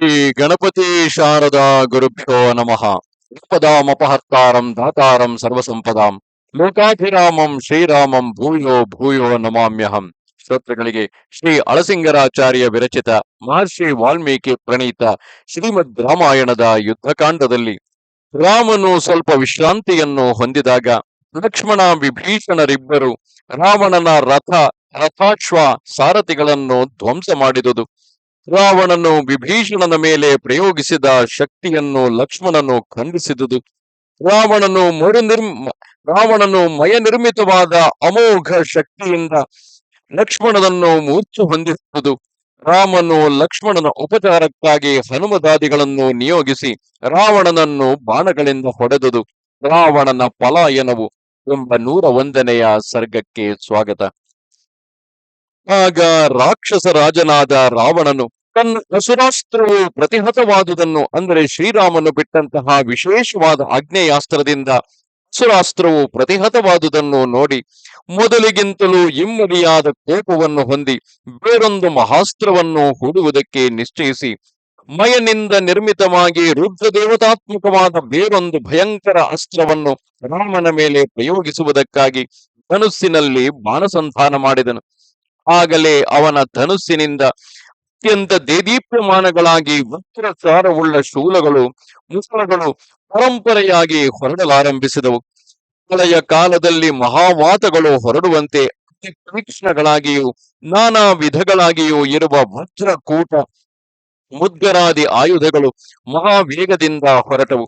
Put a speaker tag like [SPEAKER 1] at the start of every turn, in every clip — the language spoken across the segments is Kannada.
[SPEAKER 1] ಶ್ರೀ ಗಣಪತಿ ಶಾರದಾ ಗುರುಭ್ಯೋ ನಮಃ. ವಿಪದಾಮಪಹರ್ತಾರಂ ದಾತಾರಂ ಸರ್ವಸಂಪದಾಂ. ಲೋಕಾಭಿರಾಮಂ ಶ್ರೀರಾಮಂ ಭೂಯೋ ಭೂಯೋ ನಮಾಮ್ಯಹಂ. ಶ್ರೋತೃಗಳಿಗೆ ಶ್ರೀ ಅಳಸಿಂಗರಾಚಾರ್ಯ ವಿರಚಿತ ಮಹರ್ಷಿ ವಾಲ್ಮೀಕಿ ಪ್ರಣೀತ ಶ್ರೀಮದ್ ರಾಮಾಯಣದ ಯುದ್ಧಕಾಂಡದಲ್ಲಿ ರಾಮನು ಸ್ವಲ್ಪ ವಿಶ್ರಾಂತಿಯನ್ನು ಹೊಂದಿದಾಗ ಲಕ್ಷ್ಮಣ ವಿಭೀಷಣರಿಬ್ಬರು ರಾವಣನ ರಥ ರಥಾಶ್ವ ಸಾರಥಿಗಳನ್ನು ಧ್ವಂಸ ಮಾಡಿದುದು. ರಾವಣನು ವಿಭೀಷಣನ ಮೇಲೆ ಪ್ರಯೋಗಿಸಿದ ಶಕ್ತಿಯನ್ನು ಲಕ್ಷ್ಮಣನು ಖಂಡಿಸಿದುದು. ರಾವಣನು ಮರು ನಿರ್ಮ, ರಾವಣನು ಮಯ ನಿರ್ಮಿತವಾದ ಅಮೋಘ ಶಕ್ತಿಯಿಂದ ಲಕ್ಷ್ಮಣನನ್ನು ಮೂರ್ಛೆ ಹೊಂದಿಸುವುದು. ರಾಮನು ಲಕ್ಷ್ಮಣನ ಉಪಚಾರಕ್ಕಾಗಿ ಹನುಮದಾದಿಗಳನ್ನು ನಿಯೋಗಿಸಿ ರಾವಣನನ್ನು ಬಾಣಗಳಿಂದ ಹೊಡೆದುದು. ರಾವಣನ ಪಲಾಯನವು ಎಂಬ ನೂರ ಒಂದನೆಯ ಸರ್ಗಕ್ಕೆ ಸ್ವಾಗತ. ಆಗ ರಾಕ್ಷಸ ರಾಜನಾದ ರಾವಣನು ತನ್ನ ಹಸುರಾಸ್ತ್ರವು ಪ್ರತಿಹತವಾದುದನ್ನು ಅಂದರೆ ಶ್ರೀರಾಮನು ಬಿಟ್ಟಂತಹ ವಿಶೇಷವಾದ ಆಗ್ನೇಯಾಸ್ತ್ರದಿಂದ ಹಸುರಾಸ್ತ್ರವು ಪ್ರತಿಹತವಾದುದನ್ನು ನೋಡಿ ಮೊದಲಿಗಿಂತಲೂ ಇಮ್ಮಡಿಯಾದ ಕೋಪವನ್ನು ಹೊಂದಿ ಬೇರೊಂದು ಮಹಾಸ್ತ್ರವನ್ನು ಹೂಡುವುದಕ್ಕೆ ನಿಶ್ಚಯಿಸಿ ಮಯನಿಂದ ನಿರ್ಮಿತವಾಗಿ ರುದ್ರ ದೇವತಾತ್ಮಕವಾದ ಬೇರೊಂದು ಭಯಂಕರ ಅಸ್ತ್ರವನ್ನು ರಾಮನ ಮೇಲೆ ಪ್ರಯೋಗಿಸುವುದಕ್ಕಾಗಿ ಧನುಸ್ಸಿನಲ್ಲಿ ಬಾಣಸಂಧಾನ ಮಾಡಿದನು. ಆಗಲೇ ಅವನ ಧನುಸ್ಸಿನಿಂದ ಅತ್ಯಂತ ದೇದೀಪ್ಯಮಾನಗಳಾಗಿ ವಜ್ರಸಾರವುಳ್ಳ ಶೂಲಗಳು ಮುಸಲಗಳು ಪರಂಪರೆಯಾಗಿ ಹೊರಡಲಾರಂಭಿಸಿದವು. ಹಳೆಯ ಕಾಲದಲ್ಲಿ ಮಹಾವಾತಗಳು ಹೊರಡುವಂತೆ ಅತಿ ತೀಕ್ಷ್ಣಗಳಾಗಿಯೂ ನಾನಾ ವಿಧಗಳಾಗಿಯೂ ಇರುವ ವಜ್ರಕೂಟ, ಮುದ್ಗರಾದಿ ಆಯುಧಗಳು ಮಹಾವೇಗದಿಂದ ಹೊರಟವು.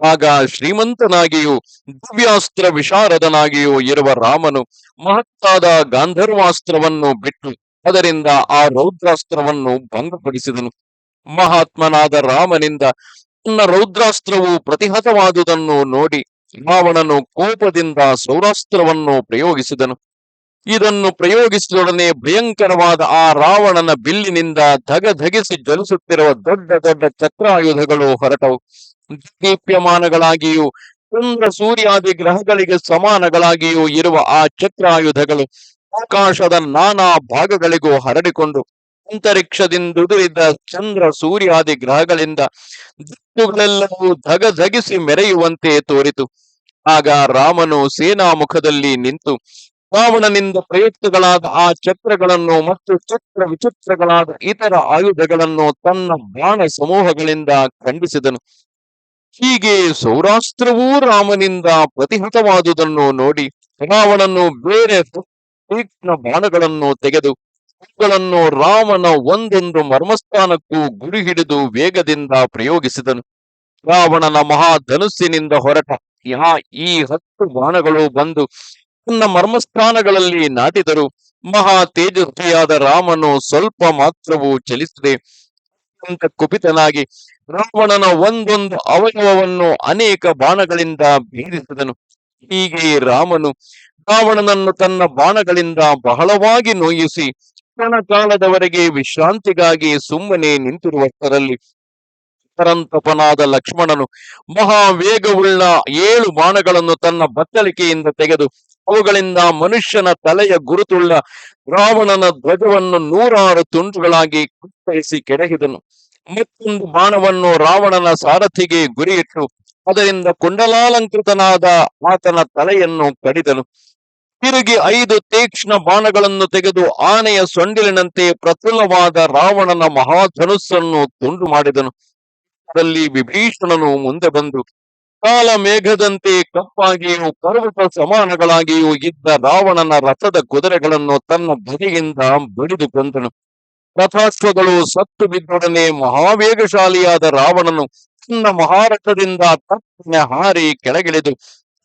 [SPEAKER 1] ಆಗ ಶ್ರೀಮಂತನಾಗಿಯೂ ದಿವ್ಯಾಸ್ತ್ರ ವಿಶಾರದನಾಗಿಯೂ ಇರುವ ರಾಮನು ಮಹತ್ತಾದ ಗಾಂಧರ್ವಾಸ್ತ್ರವನ್ನು ಬಿಟ್ಟು ಅದರಿಂದ ಆ ರೌದ್ರಾಸ್ತ್ರವನ್ನು ಭಂಗಪಡಿಸಿದನು. ಮಹಾತ್ಮನಾದ ರಾಮನಿಂದ ತನ್ನ ರೌದ್ರಾಸ್ತ್ರವು ಪ್ರತಿಹತವಾದುದನ್ನು ನೋಡಿ ರಾವಣನು ಕೋಪದಿಂದ ಸೌರಾಸ್ತ್ರವನ್ನು ಪ್ರಯೋಗಿಸಿದನು. ಇದನ್ನು ಪ್ರಯೋಗಿಸಿದೊಡನೆ ಭಯಂಕರವಾದ ಆ ರಾವಣನ ಬಿಲ್ಲಿನಿಂದ ಧಗಧಗಿಸಿ ಜಲಿಸುತ್ತಿರುವ ದೊಡ್ಡ ದೊಡ್ಡ ಚಕ್ರಾಯುಧಗಳು ಹೊರಟವು. ದೀಪ್ಯಮಾನಗಳಾಗಿಯೂ ಚಂದ್ರ ಸೂರ್ಯಾದಿ ಗ್ರಹಗಳಿಗೆ ಸಮಾನಗಳಾಗಿಯೂ ಇರುವ ಆ ಚಕ್ರಾಯುಧಗಳು ಆಕಾಶದ ನಾನಾ ಭಾಗಗಳಿಗೂ ಹರಡಿಕೊಂಡು ಅಂತರಿಕ್ಷದಿಂದುದುರಿದ ಚಂದ್ರ ಸೂರ್ಯಾದಿ ಗ್ರಹಗಳಿಂದ ದಿಕ್ಕುಗಳೆಲ್ಲವೂ ಧಗಧಗಿಸಿ ಮೆರೆಯುವಂತೆ ತೋರಿತು. ಆಗ ರಾಮನು ಸೇನಾ ಮುಖದಲ್ಲಿ ನಿಂತು ರಾವಣನಿಂದ ಪ್ರಯುಕ್ತಗಳಾದ ಆ ಚಕ್ರಗಳನ್ನು ಮತ್ತು ಚಕ್ರ ವಿಚಿತ್ರಗಳಾದ ಇತರ ಆಯುಧಗಳನ್ನು ತನ್ನ ಬಾಣ ಸಮೂಹಗಳಿಂದ ಖಂಡಿಸಿದನು. ಹೀಗೆ ಸೌರಾಸ್ತ್ರವೂ ರಾಮನಿಂದ ಪ್ರತಿಹತವಾದುದನ್ನು ನೋಡಿ ರಾವಣನು ಬೇರೆ ತೀಕ್ಷ್ಣ ಬಾಣಗಳನ್ನು ತೆಗೆದು ಅವುಗಳನ್ನು ರಾಮನ ಒಂದೊಂದು ಮರ್ಮಸ್ಥಾನಕ್ಕೂ ಗುರಿ ಹಿಡಿದು ವೇಗದಿಂದ ಪ್ರಯೋಗಿಸಿದನು. ರಾವಣನ ಮಹಾಧನುಸ್ಸಿನಿಂದ ಹೊರಟ ಯಾ ಈ ಹತ್ತು ಬಾಣಗಳು ಬಂದು ತನ್ನ ಮರ್ಮಸ್ಥಾನಗಳಲ್ಲಿ ನಾಟಿದರು. ಮಹಾ ತೇಜಸ್ವಿಯಾದ ರಾಮನು ಸ್ವಲ್ಪ ಮಾತ್ರವೂ ಚಲಿಸದೆ ಅತ್ಯಂತ ಕುಪಿತನಾಗಿ ರಾವಣನ ಒಂದೊಂದು ಅವಯವವನ್ನು ಅನೇಕ ಬಾಣಗಳಿಂದ ಭೇದಿಸಿದನು. ಹೀಗೆ ರಾಮನು ರಾವಣನನ್ನು ತನ್ನ ಬಾಣಗಳಿಂದ ಬಹಳವಾಗಿ ನೋಯಿಸಿ ಕ್ಷಣ ಕಾಲದವರೆಗೆ ವಿಶ್ರಾಂತಿಗಾಗಿ ಸುಮ್ಮನೆ ನಿಂತಿರುವಷ್ಟರಲ್ಲಿ ಪರಂತಪನಾದ ಲಕ್ಷ್ಮಣನು ಮಹಾವೇಗವುಳ್ಳ ಏಳು ಬಾಣಗಳನ್ನು ತನ್ನ ಬತ್ತಳಿಕೆಯಿಂದ ತೆಗೆದು ಅವುಗಳಿಂದ ಮನುಷ್ಯನ ತಲೆಯ ಗುರುತುಳ್ಳ ರಾವಣನ ಧ್ವಜವನ್ನು ನೂರಾರು ತುಂಡುಗಳಾಗಿ ಕುತ್ತರಿಸಿ ಕೆಡಹಿದನು. ಮತ್ತೊಂದು ಬಾಣವನ್ನು ರಾವಣನ ಸಾರಥಿಗೆ ಗುರಿಯಿಟ್ಟು ಅದರಿಂದ ಕುಂಡಲಾಲಂಕೃತನಾದ ಆತನ ತಲೆಯನ್ನು ಕಡಿದನು. ತಿರುಗಿ ಐದು ತೀಕ್ಷ್ಣ ಬಾಣಗಳನ್ನು ತೆಗೆದು ಆನೆಯ ಸೊಂಡಿಲಿನಂತೆ ಪ್ರಫುಲ್ಲವಾದ ರಾವಣನ ಮಹಾಧನುಸ್ಸನ್ನು ತುಂಡು ಮಾಡಿದನು. ಅದರಲ್ಲಿ ವಿಭೀಷಣನು ಮುಂದೆ ಬಂದು, ಕಾಲ ಮೇಘದಂತೆ ಕಪ್ಪಾಗಿಯೂ ಪರ್ವತ ಸಮಾನಗಳಾಗಿಯೂ ಇದ್ದ ರಾವಣನ ರಥದ ಕುದುರೆಗಳನ್ನು ತನ್ನ ಬದಿಯಿಂದ ಬಡಿದು ಕೊಂದನು. ರಥಾಶ್ವಗಳು ಸತ್ತು ಬಿದ್ದೊಡನೆ ಮಹಾವೇಗಶಾಲಿಯಾದ ರಾವಣನು ತನ್ನ ಮಹಾರಥದಿಂದ ತಪ್ಪನೆ ಹಾರಿ ಕೆಳಗಿಳಿದು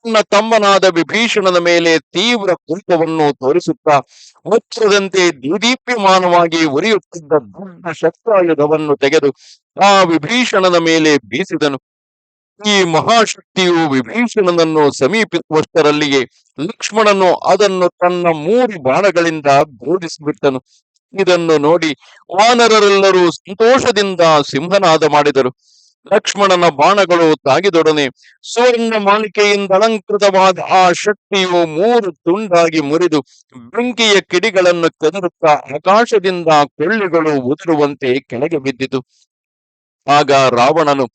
[SPEAKER 1] ತನ್ನ ತಮ್ಮನಾದ ವಿಭೀಷಣನ ಮೇಲೆ ತೀವ್ರ ಕೋಪವನ್ನು ತೋರಿಸುತ್ತಾ ಮುಚ್ಚದಂತೆ ದೀದೀಪ್ಯಮಾನವಾಗಿ ಉರಿಯುತ್ತಿದ್ದ ದೊಡ್ಡ ಶಸ್ತ್ರಾಯುಧವನ್ನು ತೆಗೆದು ಆ ವಿಭೀಷಣನ ಮೇಲೆ ಬೀಸಿದನು. ಈ ಮಹಾಶಕ್ತಿಯು ವಿಭೀಷಣನನ್ನು ಸಮೀಪಿಸುವಷ್ಟರಲ್ಲಿಯೇ ಲಕ್ಷ್ಮಣನು ಅದನ್ನು ತನ್ನ ಮೂರು ಬಾಣಗಳಿಂದ ಬೋಧಿಸಿಬಿಟ್ಟನು ಇದನ್ನು ನೋಡಿ ವಾನರರೆಲ್ಲರೂ ಸಂತೋಷದಿಂದ ಸಿಂಹನಾದ ಮಾಡಿದರು. ಲಕ್ಷ್ಮಣನ ಬಾಣಗಳು ತಾಗಿದೊಡನೆ. ಸುವರ್ಣ ಮಾಲಿಕೆಯಿಂದ ಅಲಂಕೃತವಾದ ಆ ಶಕ್ತಿಯು ಮೂರು ತುಂಡಾಗಿ ಮುರಿದು ಬೆಂಕಿಯ ಕಿಡಿಗಳನ್ನು ಕದರುತ್ತಾ ಆಕಾಶದಿಂದ ಕೊಳ್ಳಿಗಳು ಉದುರುವಂತೆ ಕೆಳಗೆ ಬಿದ್ದಿತು. ಆಗ ರಾವಣನು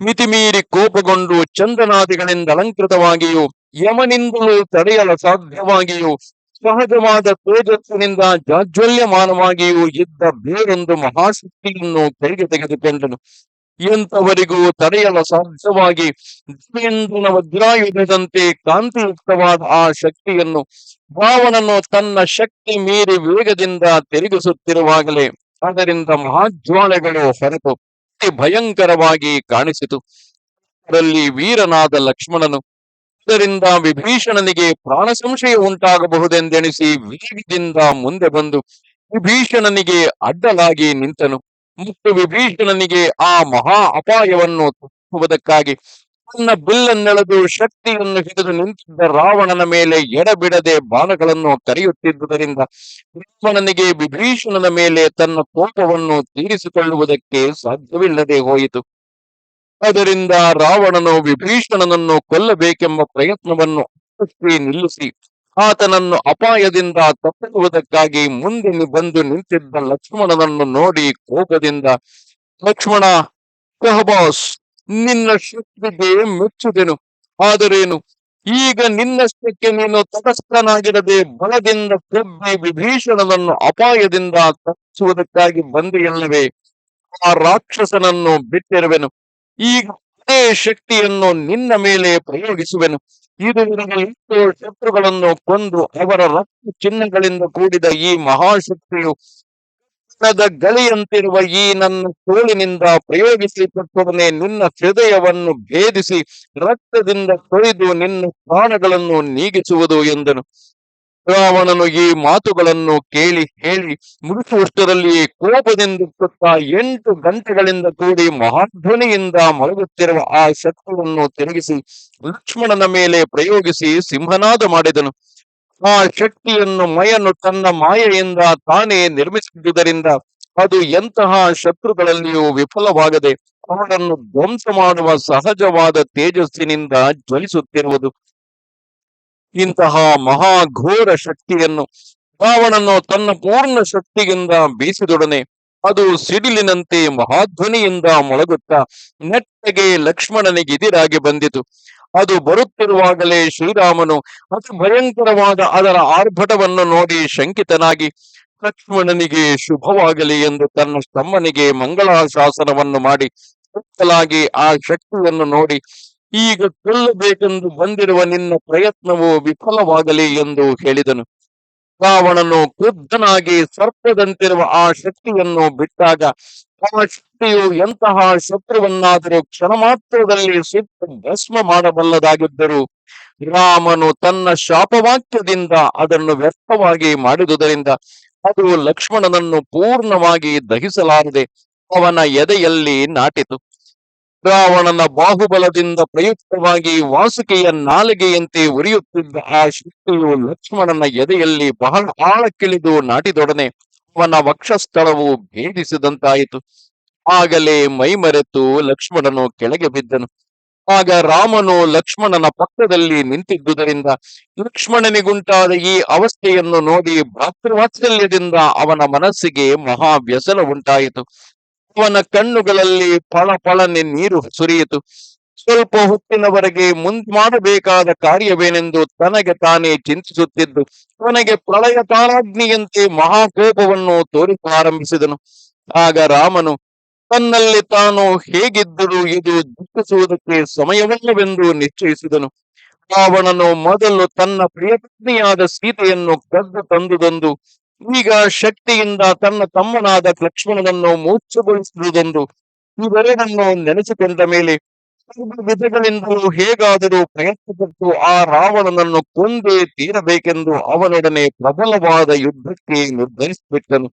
[SPEAKER 1] ಮಿತಿಮೀರಿ ಕೋಪಗೊಂಡು ಚಂದನಾದಿಗಳಿಂದ ಅಲಂಕೃತವಾಗಿಯೂ, ಯಮನಿಂದಲೂ ತಡೆಯಲು ಸಾಧ್ಯವಾಗಿಯೂ, ಸಹಜವಾದ ತೇಜಸ್ಸಿನಿಂದ ಜಾಜ್ವಲ್ಯಮಾನವಾಗಿಯೂ ಇದ್ದ ಬೇರೊಂದು ಮಹಾಶಕ್ತಿಯನ್ನು ಕೈಗೆ ತೆಗೆದುಕೊಂಡನು. ಎಂತವರಿಗೂ ತಡೆಯಲು ಸಾಧ್ಯವಾಗಿ ದ್ವೇಂದ್ರನ ವಜ್ರಾಯುಧದಂತೆ ಕಾಂತಿಯುಕ್ತವಾದ ಆ ಶಕ್ತಿಯನ್ನು ಭಾವನನ್ನು ತನ್ನ ಶಕ್ತಿ ಮೀರಿ ವೇಗದಿಂದ ತಿರುಗಿಸುತ್ತಿರುವಾಗಲೇ ಅದರಿಂದ ಮಹಾಜ್ವಾಲೆಗಳು ಹೊರತು ಅತಿ ಭಯಂಕರವಾಗಿ ಕಾಣಿಸಿತು. ಅದರಲ್ಲಿ ವೀರನಾದ ಲಕ್ಷ್ಮಣನು, ಇದರಿಂದ ವಿಭೀಷಣನಿಗೆ ಪ್ರಾಣ ಸಂಶಯ ಉಂಟಾಗಬಹುದೆಂದೆಣಿಸಿ ವೇಗದಿಂದ ಮುಂದೆ ಬಂದು ವಿಭೀಷಣನಿಗೆ ಅಡ್ಡಲಾಗಿ ನಿಂತನು. ಮತ್ತು ವಿಭೀಷಣನಿಗೆ ಆ ಮಹಾ ಅಪಾಯವನ್ನು ತಪ್ಪುವುದಕ್ಕಾಗಿ ತನ್ನ ಬಿಲ್ಲನ್ನೆಳೆದು ಶಕ್ತಿಯನ್ನು ಹಿಡಿದು ನಿಂತಿದ್ದ ರಾವಣನ ಮೇಲೆ ಎಡಬಿಡದೆ ಬಾಣಗಳನ್ನು ಕರೆಯುತ್ತಿದ್ದುದರಿಂದ ರಾವಣನಿಗೆ ವಿಭೀಷಣನ ಮೇಲೆ ತನ್ನ ಕೋಪವನ್ನು ತೀರಿಸಿಕೊಳ್ಳುವುದಕ್ಕೆ ಸಾಧ್ಯವಿಲ್ಲದೆ ಹೋಯಿತು. ಅದರಿಂದ ರಾವಣನು ವಿಭೀಷಣನನ್ನು ಕೊಲ್ಲಬೇಕೆಂಬ ಪ್ರಯತ್ನವನ್ನು ನಿಲ್ಲಿಸಿ ಆತನನ್ನು ಅಪಾಯದಿಂದ ತಪ್ಪಿಸುವುದಕ್ಕಾಗಿ ಮುಂದೆ ಬಂದು ನಿಂತಿದ್ದ ಲಕ್ಷ್ಮಣನನ್ನು ನೋಡಿ ಕೋಪದಿಂದ, ಲಕ್ಷ್ಮಣ ಕಹಬಾಸ್ ನಿನ್ನ ಶಕ್ತಿಗೆ ಮೆಚ್ಚುದೆನು. ಆದರೇನು? ಈಗ ನಿನ್ನಷ್ಟಕ್ಕೆ ನೀನು ತಟಸ್ಥನಾಗಿರದೆ ಬಲದಿಂದ ಕೊಬ್ಬಿ ವಿಭೀಷಣನನ್ನು ಅಪಾಯದಿಂದ ತಪ್ಪಿಸುವುದಕ್ಕಾಗಿ ಬಂದೆಯಲ್ಲವೇ? ಆ ರಾಕ್ಷಸನನ್ನು ಬಿಟ್ಟಿರುವೆನು. ಈಗ ಅದೇ ಶಕ್ತಿಯನ್ನು ನಿನ್ನ ಮೇಲೆ ಪ್ರಯೋಗಿಸುವೆನು. ಇದುವರೆಗೆ ಎಷ್ಟೋ ಶತ್ರುಗಳನ್ನು ಕೊಂದು ಅವರ ರಕ್ತ ಚಿಹ್ನೆಗಳಿಂದ ಕೂಡಿದ ಈ ಮಹಾಶಕ್ತಿಯು ಗಲಿಯಂತಿರುವ ಈ ನನ್ನ ತೋಳಿನಿಂದ ಪ್ರಯೋಗಿಸಲ್ಪಟ್ಟೊಡನೆ ನಿನ್ನ ಹೃದಯವನ್ನು ಭೇದಿಸಿ ರಕ್ತದಿಂದ ತೊಳೆದು ನಿನ್ನ ಪ್ರಾಣಗಳನ್ನು ನೀಗಿಸುವುದು ಎಂದನು. ರಾವಣನು ಈ ಮಾತುಗಳನ್ನು ಕೇಳಿ ಹೇಳಿ ಮುಗಿಸುವಷ್ಟರಲ್ಲಿ ಕೋಪದಿಂದ ಸುತ್ತ ಎಂಟು ಗಂಟೆಗಳಿಂದ ಕೂಡಿ ಮಹಾಧ್ವನಿಯಿಂದ ಮಲಗುತ್ತಿರುವ ಆ ಶತ್ರುವನ್ನು ತಿರುಗಿಸಿ ಲಕ್ಷ್ಮಣನ ಮೇಲೆ ಪ್ರಯೋಗಿಸಿ ಸಿಂಹನಾದ ಮಾಡಿದನು. ಆ ಶಕ್ತಿಯನ್ನು ಮಯನು ತನ್ನ ಮಾಯೆಯಿಂದ ತಾನೇ ನಿರ್ಮಿಸಿದ್ದುದರಿಂದ ಅದು ಎಂತಹ ಶತ್ರುಗಳಲ್ಲಿಯೂ ವಿಫಲವಾಗದೆ ಅವನನ್ನು ಧ್ವಂಸ ಮಾಡುವ ಸಹಜವಾದ ತೇಜಸ್ಸಿನಿಂದ ಜ್ವಲಿಸುತ್ತಿರುವುದು. ಇಂತಹ ಮಹಾಘೋರ ಶಕ್ತಿಯನ್ನು ರಾವಣನು ತನ್ನ ಪೂರ್ಣ ಶಕ್ತಿಯಿಂದ ಬೀಸಿದೊಡನೆ ಅದು ಸಿಡಿಲಿನಂತೆ ಮಹಾಧ್ವನಿಯಿಂದ ಮೊಳಗುತ್ತಾ ನೆಟ್ಟಗೆ ಲಕ್ಷ್ಮಣನಿಗೆ ಎದಿರಾಗಿ ಬಂದಿತು. ಅದು ಬರುತ್ತಿರುವಾಗಲೇ ಶ್ರೀರಾಮನು ಅತಿ ಭಯಂಕರವಾದ ಅದರ ಆರ್ಭಟವನ್ನು ನೋಡಿ ಶಂಕಿತನಾಗಿ, ಲಕ್ಷ್ಮಣನಿಗೆ ಶುಭವಾಗಲಿ ಎಂದು ತನ್ನ ತಮ್ಮನಿಗೆ ಮಂಗಳಾಶಾಸನವನ್ನು ಮಾಡಿ, ಸುತ್ತಲಾಗಿ ಆ ಶಕ್ತಿಯನ್ನು ನೋಡಿ ಈಗ ಕೊಲ್ಲಬೇಕೆಂದು ಬಂದಿರುವ ನಿನ್ನ ಪ್ರಯತ್ನವು ವಿಫಲವಾಗಲಿ ಎಂದು ಹೇಳಿದನು. ರಾವಣನು ಕ್ರುದ್ಧನಾಗಿ ಸರ್ಪದಂತಿರುವ ಆ ಶಕ್ತಿಯನ್ನು ಬಿಟ್ಟಾಗ ಆ ಶಕ್ತಿಯು ಎಂತಹ ಶತ್ರುವನ್ನಾದರೂ ಕ್ಷಣ ಮಾತ್ರದಲ್ಲಿ ಸುತ್ತ ಭಸ್ಮ ಮಾಡಬಲ್ಲದಾಗಿದ್ದರು ರಾಮನು ತನ್ನ ಶಾಪವಾಕ್ಯದಿಂದ ಅದನ್ನು ವ್ಯರ್ಥವಾಗಿ ಮಾಡಿದುದರಿಂದ ಅದು ಲಕ್ಷ್ಮಣನನ್ನು ಪೂರ್ಣವಾಗಿ ದಹಿಸಲಾರದೆ ಅವನ ಎದೆಯಲ್ಲಿ ನಾಟಿತು. ರಾವಣನ ಬಾಹುಬಲದಿಂದ ಪ್ರಯುಕ್ತವಾಗಿ ವಾಸುಕೆಯ ನಾಲಿಗೆಯಂತೆ ಉರಿಯುತ್ತಿದ್ದ ಆ ಶಕ್ತಿಯು ಲಕ್ಷ್ಮಣನ ಎದೆಯಲ್ಲಿ ಬಹಳ ಆಳಕ್ಕಿಳಿದು ನಾಟಿದೊಡನೆ ಅವನ ವಕ್ಷಸ್ಥಳವು ಭೇದಿಸಿದಂತಾಯಿತು. ಆಗಲೇ ಮೈಮರೆತು ಲಕ್ಷ್ಮಣನು ಕೆಳಗೆ ಬಿದ್ದನು. ಆಗ ರಾಮನು ಲಕ್ಷ್ಮಣನ ಪಕ್ಕದಲ್ಲಿ ನಿಂತಿದ್ದುದರಿಂದ ಲಕ್ಷ್ಮಣನಿಗುಂಟಾದ ಈ ಅವಸ್ಥೆಯನ್ನು ನೋಡಿ ಭ್ರಾತೃವಾತ್ಸಲ್ಯದಿಂದ ಅವನ ಮನಸ್ಸಿಗೆ ಮಹಾ ವ್ಯಸನ ಉಂಟಾಯಿತು. ಅವನ ಕಣ್ಣುಗಳಲ್ಲಿ ಫಳ ಫಳನೆ ನೀರು ಸುರಿಯಿತು. ಸ್ವಲ್ಪ ಹೊತ್ತಿನವರೆಗೆ ಮುಂದ್ ಮಾಡಬೇಕಾದ ಕಾರ್ಯವೇನೆಂದು ತನಗೆ ತಾನೇ ಚಿಂತಿಸುತ್ತಿದ್ದು, ಅವನಿಗೆ ಪ್ರಳಯ ತಾರಾಗ್ನಿಯಂತೆ ಮಹಾಕೋಪವನ್ನು ತೋರಿಸಲಾರಂಭಿಸಿದನು ಆಗ ರಾಮನು, ತನ್ನಲ್ಲಿ ತಾನು ಹೇಗಿದ್ದರೂ ಇದು ದುಃಖಿಸುವುದಕ್ಕೆ ಸಮಯವಲ್ಲವೆಂದು ನಿಶ್ಚಯಿಸಿದನು. ರಾವಣನು ಮೊದಲು ತನ್ನ ಪ್ರಿಯಪತ್ನಿಯಾದ ಸೀತೆಯನ್ನು ಕದ್ದು ತಂದುದೊಂದು ಈಗ ಶಕ್ತಿಯಿಂದ ತನ್ನ ತಮ್ಮನಾದ ಲಕ್ಷ್ಮಣನನ್ನು ಮೂರ್ಛೆಗೊಳಿಸುವುದೊಂದು ಇವೆರಡನ್ನು ನೆನೆಸಿಕೊಂಡ ಮೇಲೆ ವಿಧಗಳಿಂದಲೂ ಹೇಗಾದರೂ ಪ್ರಯತ್ನಪಟ್ಟು ಆ ರಾವಣನನ್ನು ಕೊಂದೇ ತೀರಬೇಕೆಂದು ಅವನೊಡನೆ ಪ್ರಬಲವಾದ ಯುದ್ಧಕ್ಕೆ ನಿರ್ಧರಿಸಿಬಿಟ್ಟನು.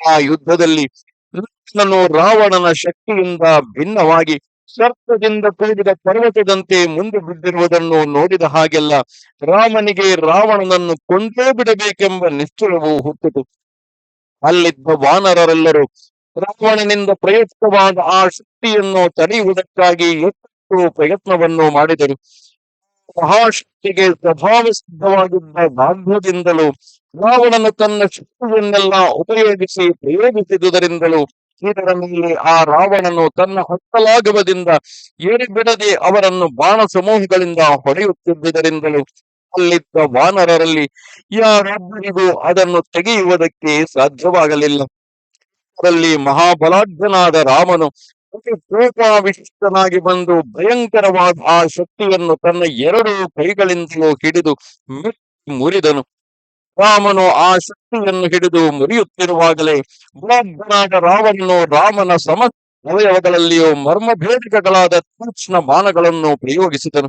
[SPEAKER 1] ಆ ಯುದ್ಧದಲ್ಲಿ ರಾವಣನ ಶಕ್ತಿಯಿಂದ ಭಿನ್ನವಾಗಿ ಸರ್ಪದಿಂದ ಕೂಡಿದ ಪರ್ವತದಂತೆ ಮುಂದೆ ಬಿದ್ದಿರುವುದನ್ನು ನೋಡಿದ ಹಾಗೆಲ್ಲ ರಾಮನಿಗೆ ರಾವಣನನ್ನು ಕೊಂಡೇ ಬಿಡಬೇಕೆಂಬ ನಿಶ್ಚಯವು ಹುಟ್ಟಿತು. ಅಲ್ಲಿದ್ದ ವಾನರರೆಲ್ಲರೂ ರಾವಣನಿಂದ ಪ್ರಯುಕ್ತವಾದ ಆ ಶಕ್ತಿಯನ್ನು ತಡೆಯುವುದಕ್ಕಾಗಿ ಎಷ್ಟು ಪ್ರಯತ್ನವನ್ನು ಮಾಡಿದರು. ಮಹಾಶಕ್ತಿಗೆ ಸ್ವಭಾವ ಸಿದ್ಧವಾಗಿದ್ದ ಬಾಧ್ಯದಿಂದಲೂ ರಾವಣನು ತನ್ನ ಶಕ್ತಿಯನ್ನೆಲ್ಲ ಉಪಯೋಗಿಸಿ ಪ್ರಯೋಗಿಸಿದುದರಿಂದಲೂ ಇದರ ಆ ರಾವಣನು ತನ್ನ ಹತ್ತಲಾಗವದಿಂದ ಏರಿಬಿಡದೆ ಅವರನ್ನು ಬಾಣ ಸಮೂಹಗಳಿಂದ ಹೊಡೆಯುತ್ತಿದ್ದುದರಿಂದಲೂ ಅಲ್ಲಿದ್ದ ವಾನರರಲ್ಲಿ ಯಾರೊಬ್ಬರಿಗೂ ಅದನ್ನು ತೆಗೆಯುವುದಕ್ಕೆ ಸಾಧ್ಯವಾಗಲಿಲ್ಲ. ಅದರಲ್ಲಿ ಮಹಾಬಲಾಢ್ಯನಾದ ರಾಮನು ಅತಿ ಕೋಪಾವಿಷ್ಟನಾಗಿ ಬಂದು ಭಯಂಕರವಾದ ಆ ಶಕ್ತಿಯನ್ನು ತನ್ನ ಎರಡು ಕೈಗಳಿಂದಲೂ ಹಿಡಿದು ಮುರಿದನು. ರಾಮನು ಆ ಶಕ್ತಿಯನ್ನು ಹಿಡಿದು ಮುರಿಯುತ್ತಿರುವಾಗಲೇ ಬಲಾಢ್ಯನಾದ ರಾವಣನು ರಾಮನ ಸಮ ಅವಯವಗಳಲ್ಲಿಯೂ ಮರ್ಮಭೇದಕಗಳಾದ ತೀಕ್ಷ್ಣ ಬಾಣಗಳನ್ನು ಪ್ರಯೋಗಿಸಿದನು.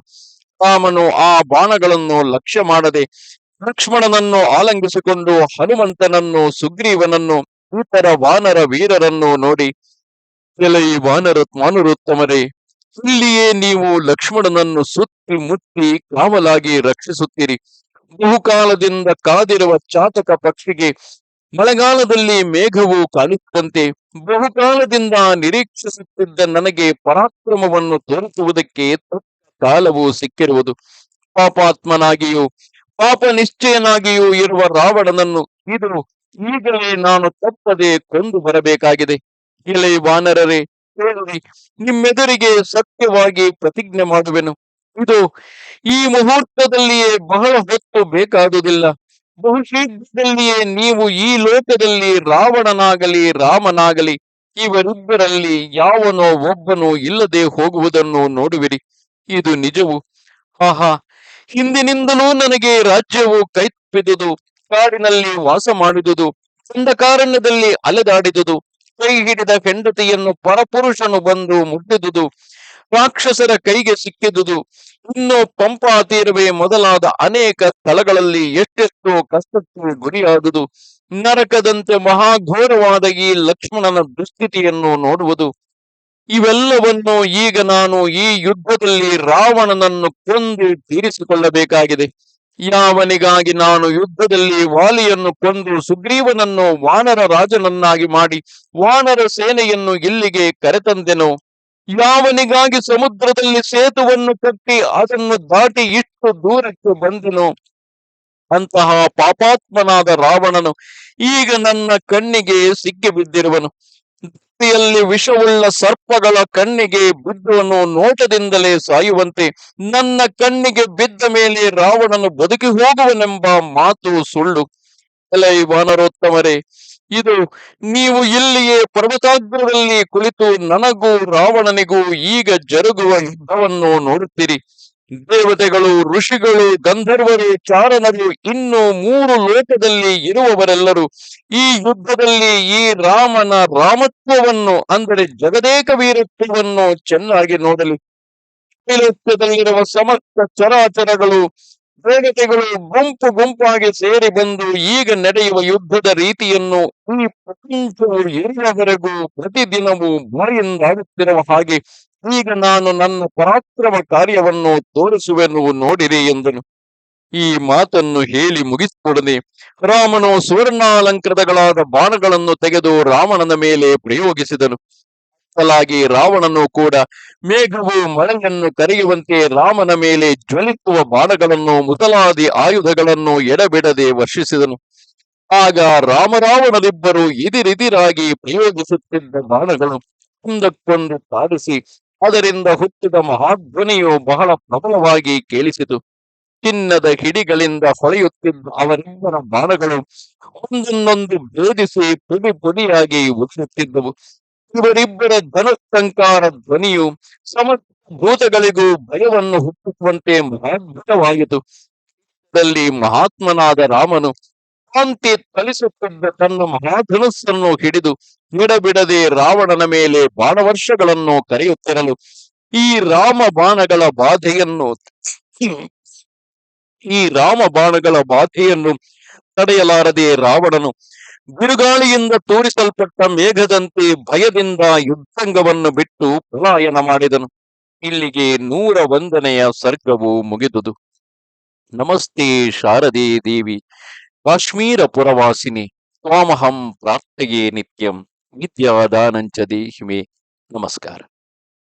[SPEAKER 1] ರಾಮನು ಆ ಬಾಣಗಳನ್ನು ಲಕ್ಷ್ಯ ಮಾಡದೆ ಲಕ್ಷ್ಮಣನನ್ನು ಆಲಂಗಿಸಿಕೊಂಡು ಹನುಮಂತನನ್ನು, ಸುಗ್ರೀವನನ್ನು, ಇತರ ವಾನರ ವೀರರನ್ನು ನೋಡಿ ಕೆಲೈ ವಾನರ ಮಾನುರುತ್ತಮರೇ ಇಲ್ಲಿಯೇ ನೀವು ಲಕ್ಷ್ಮಣನನ್ನು ಸುತ್ತಿ ಮುತ್ತಿ ಕಾವಲಾಗಿ ರಕ್ಷಿಸುತ್ತೀರಿ. ಬಹುಕಾಲದಿಂದ ಕಾದಿರುವ ಚಾತಕ ಪಕ್ಷಿಗೆ ಮಳೆಗಾಲದಲ್ಲಿ ಮೇಘವು ಕಾಣಿಸಿದಂತೆ ಬಹುಕಾಲದಿಂದ ನಿರೀಕ್ಷಿಸುತ್ತಿದ್ದ ನನಗೆ ಪರಾಕ್ರಮವನ್ನು ತೋರಿಸುವುದಕ್ಕೆ ಕಾಲವು ಸಿಕ್ಕಿರುವುದು. ಪಾಪಾತ್ಮನಾಗಿಯೂ ಪಾಪ ನಿಶ್ಚಯನಾಗಿಯೂ ಇರುವ ರಾವಣನನ್ನು ಇದು ಈಗಲೇ ನಾನು ತಪ್ಪದೆ ಕೊಂದು ಬರಬೇಕಾಗಿದೆ. ಎಲೆ ವಾನರರೇ ನಿಮ್ಮೆದುರಿಗೆ ಸತ್ಯವಾಗಿ ಪ್ರತಿಜ್ಞೆ ಮಾಡುವೆನು. ಇದು ಈ ಮುಹೂರ್ತದಲ್ಲಿಯೇ ಬಹಳ ಹೊತ್ತು ಬೇಕಾದುದಿಲ್ಲ. ಬಹುಶೀಘ್ರದಲ್ಲಿಯೇ ನೀವು ಈ ಲೋಕದಲ್ಲಿ ರಾವಣನಾಗಲಿ, ರಾಮನಾಗಲಿ, ಇವರಿಬ್ಬರಲ್ಲಿ ಯಾವನೋ ಒಬ್ಬನು ಇಲ್ಲದೆ ಹೋಗುವುದನ್ನು ನೋಡುವಿರಿ. ಇದು ನಿಜವು. ಆಹಾ, ಹಿಂದಿನಿಂದಲೂ ನನಗೆ ರಾಜ್ಯವು ಕೈತಪ್ಪಿದುದು, ಕಾಡಿನಲ್ಲಿ ವಾಸ ಮಾಡಿದುದು ಅಂಧಕಾರಣ್ಯದಲ್ಲಿ ಅಲೆದಾಡಿದುದು, ಕೈ ಹಿಡಿದ ಹೆಂಡತಿಯನ್ನು ಪರಪುರುಷನು ಬಂದು ಮುಟ್ಟಿದುದು ರಾಕ್ಷಸರ ಕೈಗೆ ಸಿಕ್ಕಿದುದು. ಇನ್ನು ಪಂಪಾ ತೀರವೇ ಮೊದಲಾದ ಅನೇಕ ಸ್ಥಳಗಳಲ್ಲಿ ಎಷ್ಟೆಷ್ಟೋ ಕಷ್ಟಕ್ಕೆ ಗುರಿಯಾದುದು. ನರಕದಂತೆ ಮಹಾಘೋರವಾದ ಈ ಲಕ್ಷ್ಮಣನ ದುಸ್ಥಿತಿಯನ್ನು ನೋಡುವುದು. ಇವೆಲ್ಲವನ್ನು ಈಗ ನಾನು ಈ ಯುದ್ಧದಲ್ಲಿ ರಾವಣನನ್ನು ಕೊಂದು ತೀರಿಸಿಕೊಳ್ಳಬೇಕಾಗಿದೆ. ಯಾವನಿಗಾಗಿ ನಾನು ಯುದ್ಧದಲ್ಲಿ ವಾಲಿಯನ್ನು ಕೊಂದು ಸುಗ್ರೀವನನ್ನು ವಾನರ ರಾಜನನ್ನಾಗಿ ಮಾಡಿ ವಾನರ ಸೇನೆಯನ್ನು ಇಲ್ಲಿಗೆ ಕರೆತಂದೆನೋ? ಯಾವನಿಗಾಗಿ ಸಮುದ್ರದಲ್ಲಿ ಸೇತುವನ್ನು ಕಟ್ಟಿ ಅದನ್ನು ದಾಟಿ ಇಷ್ಟು ದೂರಕ್ಕೆ ಬಂದಿನೋ. ಅಂತಹ ಪಾಪಾತ್ಮನಾದ ರಾವಣನು ಈಗ ನನ್ನ ಕಣ್ಣಿಗೆ ಸಿಕ್ಕಿ ಬಿದ್ದಿರುವನು. ವಿಷವುಳ್ಳ ಸರ್ಪಗಳ ಕಣ್ಣಿಗೆ ಬಿದ್ದುವನು ನೋಟದಿಂದಲೇ ಸಾಯುವಂತೆ ನನ್ನ ಕಣ್ಣಿಗೆ ಬಿದ್ದ ಮೇಲೆ ರಾವಣನು ಬದುಕಿ ಹೋಗುವನೆಂಬ ಮಾತು ಸುಳ್ಳು. ಅಲೈ ವಾನರೋತ್ತಮರೇ ಇದು ನೀವು ಇಲ್ಲಿಯೇ ಪರ್ವತಾಗ್ರದಲ್ಲಿ ಕುಳಿತು ನನಗೂ ರಾವಣನಿಗೂ ಈಗ ಜರುಗುವ ಯುದ್ಧವನ್ನು ನೋಡುತ್ತೀರಿ. ದೇವತೆಗಳು, ಋಷಿಗಳು, ಗಂಧರ್ವರು ಚಾರಣರು ಇನ್ನು ಮೂರು ಲೋಕದಲ್ಲಿ ಇರುವವರೆಲ್ಲರೂ ಈ ಯುದ್ಧದಲ್ಲಿ ಈ ರಾಮನ ರಾಮತ್ವವನ್ನು, ಅಂದರೆ ಜಗದೇಕ ವೀರತ್ವವನ್ನು ಚೆನ್ನಾಗಿ ನೋಡಲಿ. ಸಮಸ್ತ ಚರಾಚರಗಳು ದೇವತೆಗಳು ಗುಂಪು ಗುಂಪಾಗಿ ಸೇರಿ ಬಂದು ಈಗ ನಡೆಯುವ ಯುದ್ಧದ ರೀತಿಯನ್ನು ಈ ಪ್ರಪಂಚವು ಎಲ್ಲವರೆಗೂ ಪ್ರತಿದಿನವೂ ಬಾಯಿಂದಾಡುತ್ತಿರುವ ಹಾಗೆ ಈಗ ನಾನು ನನ್ನ ಪರಾಕ್ರಮ ಕಾರ್ಯವನ್ನು ತೋರಿಸುವೆನು ನೋಡಿರಿ ಎಂದನು. ಈ ಮಾತನ್ನು ಹೇಳಿ ಮುಗಿಸಿಕೊಡದೆ ರಾಮನು ಸುವರ್ಣಾಲಂಕೃತಗಳಾದ ಬಾಣಗಳನ್ನು ತೆಗೆದು ರಾವಣನ ಮೇಲೆ ಪ್ರಯೋಗಿಸಿದನು. ಬದಲಾಗಿ ರಾವಣನು ಕೂಡ ಮೇಘವು ಮಳೆಯನ್ನು ಕರೆಯುವಂತೆ ರಾಮನ ಮೇಲೆ ಜ್ವಲಿಸುವ ಬಾಣಗಳನ್ನು ಮೊದಲಾದಿ ಆಯುಧಗಳನ್ನು ಎಡಬಿಡದೆ ವರ್ಷಿಸಿದನು. ಆಗ ರಾಮರಾವಣರಿಬ್ಬರು ಇದಿರಿದಿರಾಗಿ ಪ್ರಯೋಗಿಸುತ್ತಿದ್ದ ಬಾಣಗಳು ಒಂದಕ್ಕೊಂದು ಸಾಧಿಸಿ ಅದರಿಂದ ಹುಟ್ಟಿದ ಮಹಾಧ್ವನಿಯು ಬಹಳ ಪ್ರಬಲವಾಗಿ ಕೇಳಿಸಿತು. ಚಿನ್ನದ ಹಿಡಿಗಳಿಂದ ಹೊಳೆಯುತ್ತಿದ್ದ ಅವರಿಬ್ಬರ ಬಾಣಗಳು ಒಂದೊಂದೊಂದು ಭೇದಿಸಿ ಪುಡಿ ಪುಡಿಯಾಗಿ ಇವರಿಬ್ಬರ ಧನಸಂಕಾರ ಧ್ವನಿಯು ಸಮಸ್ತ ಭೂತಗಳಿಗೂ ಭಯವನ್ನು ಹುಟ್ಟಿಸುವಂತೆ ಮಹಾದ್ಭುತವಾಯಿತು ದಲ್ಲಿ ಮಹಾತ್ಮನಾದ ರಾಮನು ಕಾಂತಿ ತಲಿಸುತ್ತಿದ್ದ ತನ್ನ ಮಹಾಧನುಸ್ಸನ್ನು ಹಿಡಿದು ಬಿಡಬಿಡದೆ ರಾವಣನ ಮೇಲೆ ಬಾಣವರ್ಷಗಳನ್ನು ಕರೆಯುತ್ತಿರಲು ಈ ರಾಮ ಬಾಣಗಳ ಬಾಧೆಯನ್ನು ಈ ರಾಮ ಬಾಣಗಳ ಬಾಧೆಯನ್ನು ತಡೆಯಲಾರದೆ ರಾವಣನು ಬಿರುಗಾಳಿಯಿಂದ ತೋರಿಸಲ್ಪಟ್ಟ ಮೇಘದಂತೆ ಭಯದಿಂದ ಯುದ್ಧಂಗವನ್ನು ಬಿಟ್ಟು ಪಲಾಯನ ಮಾಡಿದನು. ಇಲ್ಲಿಗೆ ನೂರ ಒಂದನೆಯ ಸರ್ಗವು ಮುಗಿದುದು. ನಮಸ್ತೆ ಶಾರದೆ ದೇವಿ ಕಾಶ್ಮೀರ ಪುರವಾಸಿನಿ ತ್ವಾಮಹಂ ಪ್ರಾರ್ಥೆಯೇ ನಿತ್ಯಂ ವಿದ್ಯಾದಾನಂಚ ದೇಹಿಮೆ. ನಮಸ್ಕಾರ.